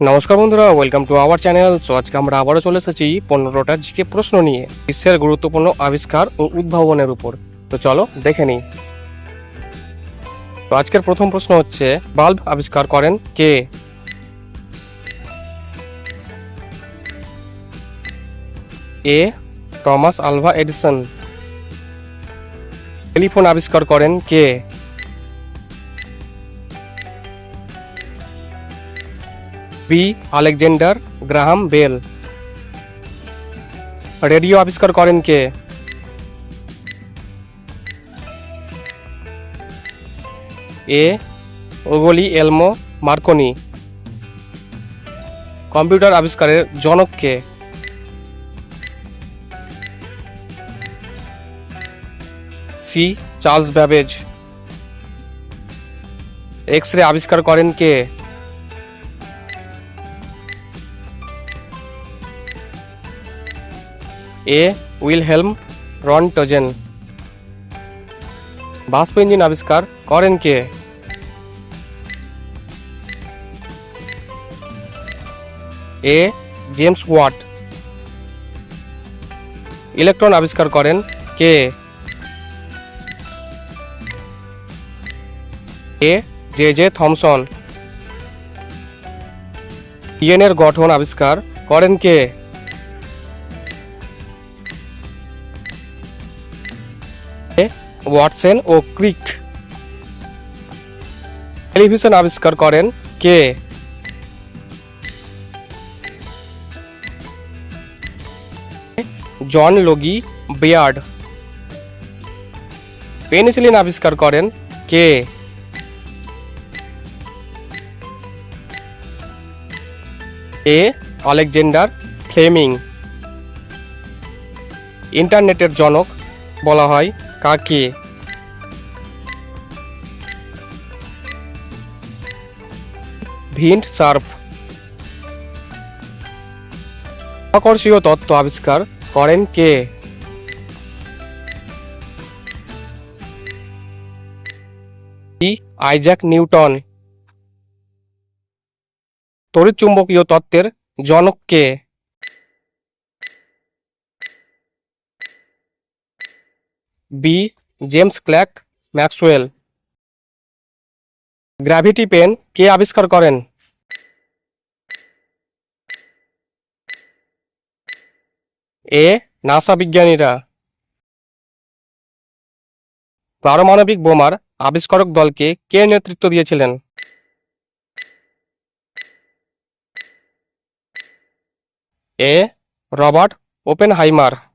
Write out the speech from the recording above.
নমস্কার বন্ধুরা welcome to our channel so আজকে আমরা আবারও চলে এসেছি পনেরোটা জিকে প্রশ্ন নিয়ে, বিশ্বের গুরুত্বপূর্ণ আবিষ্কার ও উদ্ভাবনের উপর। তো চলো দেখে নিই। তো আজকের প্রথম প্রশ্ন হচ্ছে, বাল্ব আবিষ্কার করেন কে? A, Thomas Alva Edison. Telephone আবিষ্কার করেন কে? B Alexander Graham Bell. Radio আবিষ্কার করেন কে? A Guglielmo Marconi. কম্পিউটার আবিষ্কারের জনক কে? C Charles Babbage. X ray আবিষ্কার করেন কে? এ উইলহেলম রনটজেন বাষ্প ইঞ্জিন আবিষ্কার করেন কে? এ জেমস ওয়াট ইলেকট্রন আবিষ্কার করেন কে? এ জে জে থমসন ডিএনএর গঠন আবিষ্কার করেন কে? ওয়াটসন ও ক্রিক। টেলিভিশন আবিষ্কার করেন কে? জন লগি বেয়ার্ড। পেনিসিলিন আবিষ্কার করেন কে? এ, আলেকজান্ডার ফ্লেমিং। ইন্টারনেটের জনক বলা হয় কাকে? ভিন্ট সার্ফ। আকর্ষীয় তত্ত্ব আবিষ্কার করেন কে? ই আইজ্যাক নিউটন। তড়িৎচুম্বকীয় তত্ত্বের জনক কে? B, James Clerk, Maxwell. Gravity pen কে আবিষ্কার করেন? এ, নাসা বিজ্ঞানীরা। পারমাণবিক বোমার আবিষ্কারক দলকে কে নেতৃত্ব দিয়েছিলেন? A, Robert Oppenheimer.